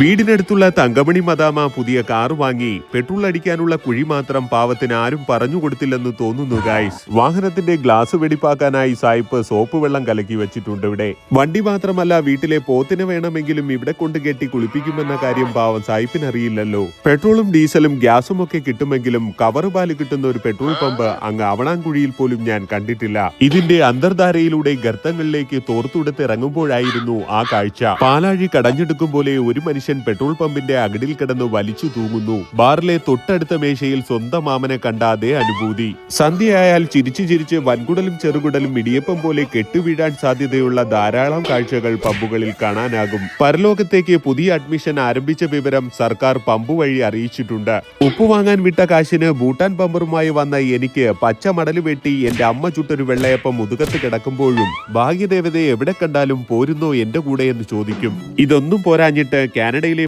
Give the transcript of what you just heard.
വീടിനടുത്തുള്ള തങ്കമണി മദാമ പുതിയ കാർ വാങ്ങി പെട്രോൾ അടിക്കാനുള്ള കുഴി മാത്രം പാവത്തിന് ആരും പറഞ്ഞു കൊടുത്തില്ലെന്ന് തോന്നുന്നു ഗായ്സ് വാഹനത്തിന്റെ ഗ്ലാസ് വെടിപ്പാക്കാനായി സായിപ്പ് സോപ്പ് വെള്ളം കലക്കി വെച്ചിട്ടുണ്ട് ഇവിടെ. വണ്ടി മാത്രമല്ല വീട്ടിലെ പോത്തിന് വേണമെങ്കിലും ഇവിടെ കൊണ്ട് കെട്ടി കുളിപ്പിക്കുമെന്ന കാര്യം പാവം സായിപ്പിന് അറിയില്ലല്ലോ പെട്രോളും ഡീസലും ഗ്യാസും ഒക്കെ കിട്ടുമെങ്കിലും കവറ് പാൽ കിട്ടുന്ന ഒരു പെട്രോൾ പമ്പ് അങ്ങ് അവണാങ്കുഴിയിൽ പോലും ഞാൻ കണ്ടിട്ടില്ല. ഇതിന്റെ അന്തർധാരയിലൂടെ ഗർത്തങ്ങളിലേക്ക് തോർത്തുടുത്ത് ഇറങ്ങുമ്പോഴായിരുന്നു ആ കാഴ്ച. പാലാഴി കടഞ്ഞെടുക്കും പോലെ ഒരു മനുഷ്യൻ പെട്രോൾ പമ്പിന്റെ അകടിൽ കിടന്ന് വലിച്ചു തൂങ്ങുന്നു. ബാറിലെ തൊട്ടടുത്ത മേശയിൽ സ്വന്തം മാമനെ കണ്ട അതേ അനുഭൂതി. സന്ധ്യയായാൽ ചിരിച്ചു ചിരിച്ച് വൻകുടലും ചെറുകുടലും ഇടിയപ്പം പോലെ കെട്ടുവീഴാൻ സാധ്യതയുള്ള ധാരാളം കാഴ്ചകൾ പമ്പുകളിൽ കാണാനാകും. പരലോകത്തേക്ക് പുതിയ അഡ്മിഷൻ ആരംഭിച്ച വിവരം സർക്കാർ പമ്പ് വഴി അറിയിച്ചിട്ടുണ്ട്. ഉപ്പ് വാങ്ങാൻ വിട്ട കാശിന് ഭൂട്ടാൻ പമ്പറുമായി വന്ന എനിക്ക് പച്ച മടൽ വെട്ടി എന്റെ അമ്മ ചുട്ടൊരു വെള്ളയപ്പം മുതുകത്ത് കിടക്കുമ്പോഴും ഭാഗ്യദേവതയെ എവിടെ കണ്ടാലും പോരുന്നോ എന്റെ കൂടെ എന്ന് ചോദിക്കും. ഇതൊന്നും പോരാഞ്ഞിട്ട് കാനഡയിലെ